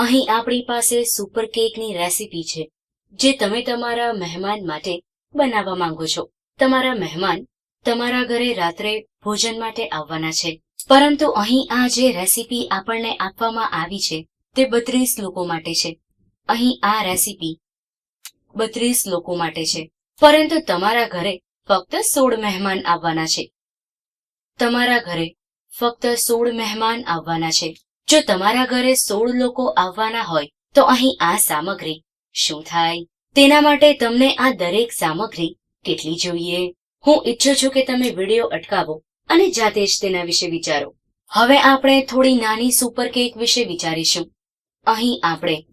અહીં આપણી પાસે સુપર કેકની રેસીપી છે, જે તમે તમારા મહેમાન માટે બનાવવા માંગો છો. તમારા મહેમાન તમારા ઘરે રાત્રે ભોજન માટે આવવાના છે. પરંતુ અહીં આ જે રેસીપી આપણને આપવામાં આવી છે, તે બત્રીસ લોકો માટે છે. અહીં આ રેસીપી બત્રીસ લોકો માટે છે. પરંતુ તમારા ઘરે ફક્ત સોળ મહેમાન આવવાના છે. તમારા ઘરે ફક્ત સોળ મહેમાન આવવાના છે. જો તમારા ઘરે સોળ લોકો આવવાના હોય, તો અહીં આ સામગ્રી. શું થાય? તેના માટે તમને આ દરેક સામગ્રી કેટલી જોઈએ? હું ઈચ્છું છું કે તમે વીડિયો અટકાવો અને જાતે જ તેના વિશે વિચારો. હવે આપણે થોડી નાની સુપર કેક વિશે વિચારીશું. અહીં આપણે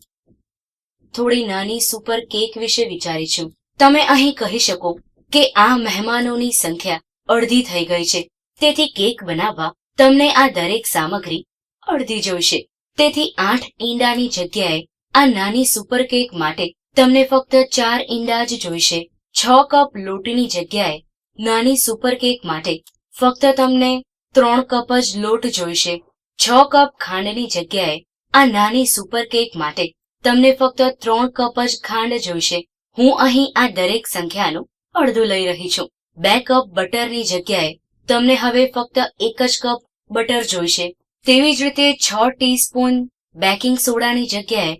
થોડી નાની સુપર કેક વિશે વિચારીશું. તમે અહીં કહી શકો કે આ મહેમાનોની સંખ્યા અડધી થઈ ગઈ છે. તેથી કેક બનાવવા તમને આ દરેક સામગ્રી અડધી જોઈશે તેથી આઠ ઈંડાની જગ્યાએ આ નાની સુપર કેક માટે તમને ફક્ત ચાર ઈંડા જ જોઈશે. છ કપ લોટની જગ્યાએ નાની સુપર કેક માટે ફક્ત તમને ત્રણ કપ જ લોટ જોઈશે. છ કપ ખાંડની જગ્યાએ આ નાની સુપર કેક માટે તમને ફક્ત ત્રણ કપ જ ખાંડ જોઈશે. હું અહીં આ દરેક સંખ્યાનું અડધું લઈ રહી છું. બે કપ બટરની જગ્યાએ તમને હવે ફક્ત એક જ કપ બટર જોઈશે. તેવી જ રીતે છ ટીસ્પૂન બેકિંગ સોડાની જગ્યાએ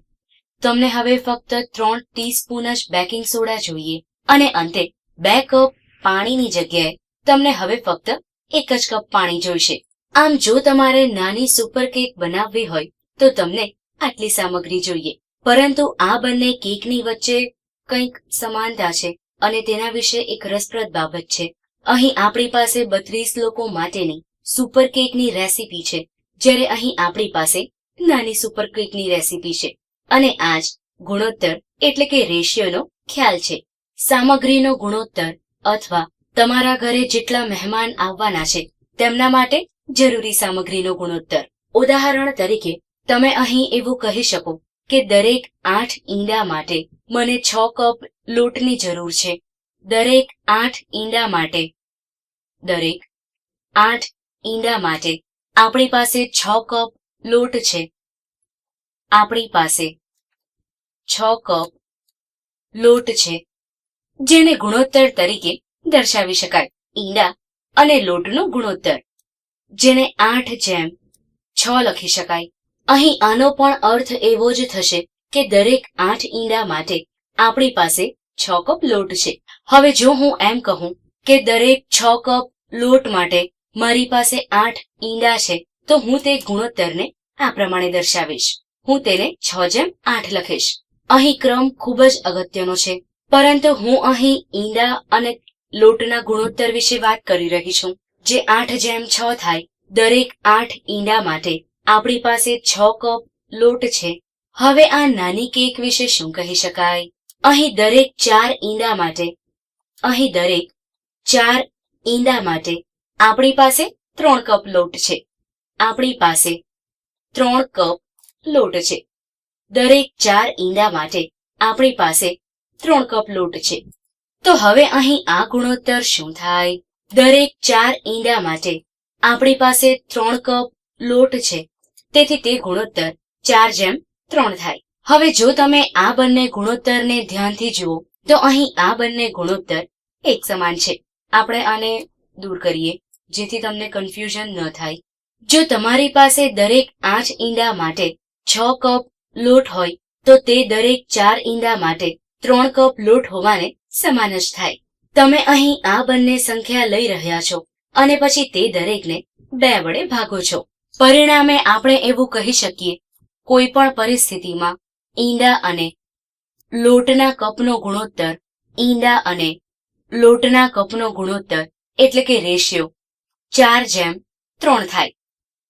તમને હવે ફક્ત ત્રણ ટીસ્પૂન જ બેકિંગ સોડા જોઈએ. અને અંતે બે કપ પાણીની જગ્યાએ તમને હવે ફક્ત એક જ કપ પાણી જોઈશે. આમ જો તમારે નાની સુપર કેક બનાવવી હોય, તો તમને આટલી સામગ્રી જોઈએ. પરંતુ આ બંને કેકની વચ્ચે કંઈક સમાનતા છે અને તેના વિશે એક રસપ્રદ બાબત છે. અહીં આપણી પાસે બત્રીસ લોકો માટેની સુપર કેકની રેસીપી છે. જ્યારે અહીં આપણી પાસે નાની સુપર ક્વિકની રેસીપી છે. અને આ જ ગુણોત્તર એટલે કે રેશિયોનો ખ્યાલ છે. સામગ્રીનો ગુણોત્તર અથવા તમારા ઘરે જેટલા મહેમાન આવવાના છે, તેમના માટે જરૂરી સામગ્રીનો ગુણોત્તર. ઉદાહરણ તરીકે, તમે અહીં એવું કહી શકો કે દરેક આઠ ઈંડા માટે મને છ કપ લોટની જરૂર છે. દરેક આઠ ઈંડા માટે, દરેક આઠ ઈંડા માટે આપણી પાસે છ કપ લોટ છે. આપણી પાસે છ કપ લોટ છે, જેને ગુણોત્તર તરીકે દર્શાવી શકાય. ઈંડા અને લોટનો ગુણોત્તર, જેને આઠ જેમ છ લખી શકાય. અહીં આનો પણ અર્થ એવો જ થશે કે દરેક આઠ ઈંડા માટે આપણી પાસે છ કપ લોટ છે. હવે જો હું એમ કહું કે દરેક છ કપ લોટ માટે મારી પાસે આઠ ઈંડા છે, તો હું તે ગુણોત્તરને આ પ્રમાણે દર્શાવીશ. હું તેને છ જેમ આઠ લખીશ. અહીં ક્રમ ખૂબ જ અગત્યનો છે, પરંતુ હું અહીં ઈંડા અને લોટના ગુણોત્તર વિશે વાત કરી રહી છું, જે આઠ જેમ છ થાય, દરેક આઠ ઈંડા માટે આપણી પાસે છ કપ લોટ છે. હવે આ નાની કેક વિશે શું કહી શકાય? અહીં દરેક ચાર ઈંડા માટે, અહીં દરેક ચાર ઈંડા માટે આપણી પાસે ત્રણ કપ લોટ છે. આપણી પાસે ત્રણ કપ લોટ છે. દરેક ચાર ઈંડા માટે આપણી પાસે ત્રણ કપ લોટ છે. તો હવે અહીં આ ગુણોત્તર શું થાય? દરેક ચાર ઈંડા માટે આપણી પાસે ત્રણ કપ લોટ છે. તેથી તે ગુણોત્તર ચાર જેમ ત્રણ થાય. હવે જો તમે આ બંને ગુણોત્તરને ધ્યાનથી જુઓ, તો અહીં આ બંને ગુણોત્તર એક સમાન છે. આપણે આને દૂર કરીએ. જેથી તમને કન્ફ્યુઝન ન થાય. જો તમારી પાસે દરેક આઠ ઈંડા માટે છ કપ લોટ હોય, તો તે દરેક ચાર ઈંડા માટે ત્રણ કપ લોટ હોવાને સમાન જ થાય. તમે અહીં આ બંને સંખ્યા લઈ રહ્યા છો અને પછી તે દરેકને બે વડે ભાગો છો. પરિણામે આપણે એવું કહી શકીએ કોઈ પણ પરિસ્થિતિમાં ઈંડા અને લોટના કપનો ગુણોત્તર, ઈંડા અને લોટના કપનો ગુણોત્તર એટલે કે રેશિયો ચાર જેમ ત્રણ થાય.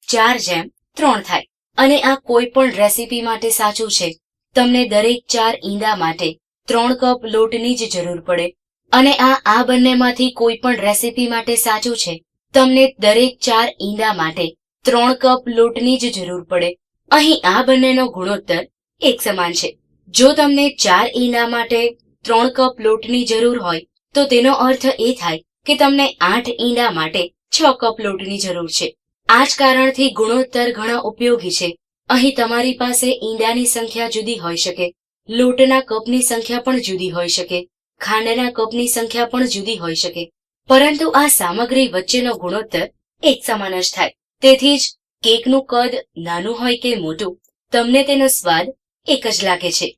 ચાર જેમ ત્રણ થાય. અને આ કોઈ પણ રેસીપી માટે સાચું છે. તમને દરેક ચાર ઈંડા માટે ત્રણ કપ લોટની જ જરૂર પડે. અને આ આ બંનેમાંથી કોઈ પણ રેસીપી માટે સાચું છે. તમને દરેક ચાર ઈંડા માટે ત્રણ કપ લોટની જ જરૂર પડે. અહીં આ બંનેનો ગુણોત્તર એક સમાન છે. જો તમને ચાર ઈંડા માટે ત્રણ કપ લોટની જરૂર હોય, તો તેનો અર્થ એ થાય કે તમને આઠ ઈંડા માટે છ કપ લોટની જરૂર છે. આ જ કારણથી ગુણોત્તર ઘણા ઉપયોગી છે. અહીં તમારી પાસે ઈંડાની સંખ્યા જુદી હોઈ શકે. લોટના કપની સંખ્યા પણ જુદી હોઈ શકે. ખાંડના કપની સંખ્યા પણ જુદી હોઈ શકે. પરંતુ આ સામગ્રી વચ્ચેનો ગુણોત્તર એક સમાન જ થાય. તેથી જ કેકનું કદ નાનું હોય કે મોટું, તમને તેનો સ્વાદ એક જ લાગે છે.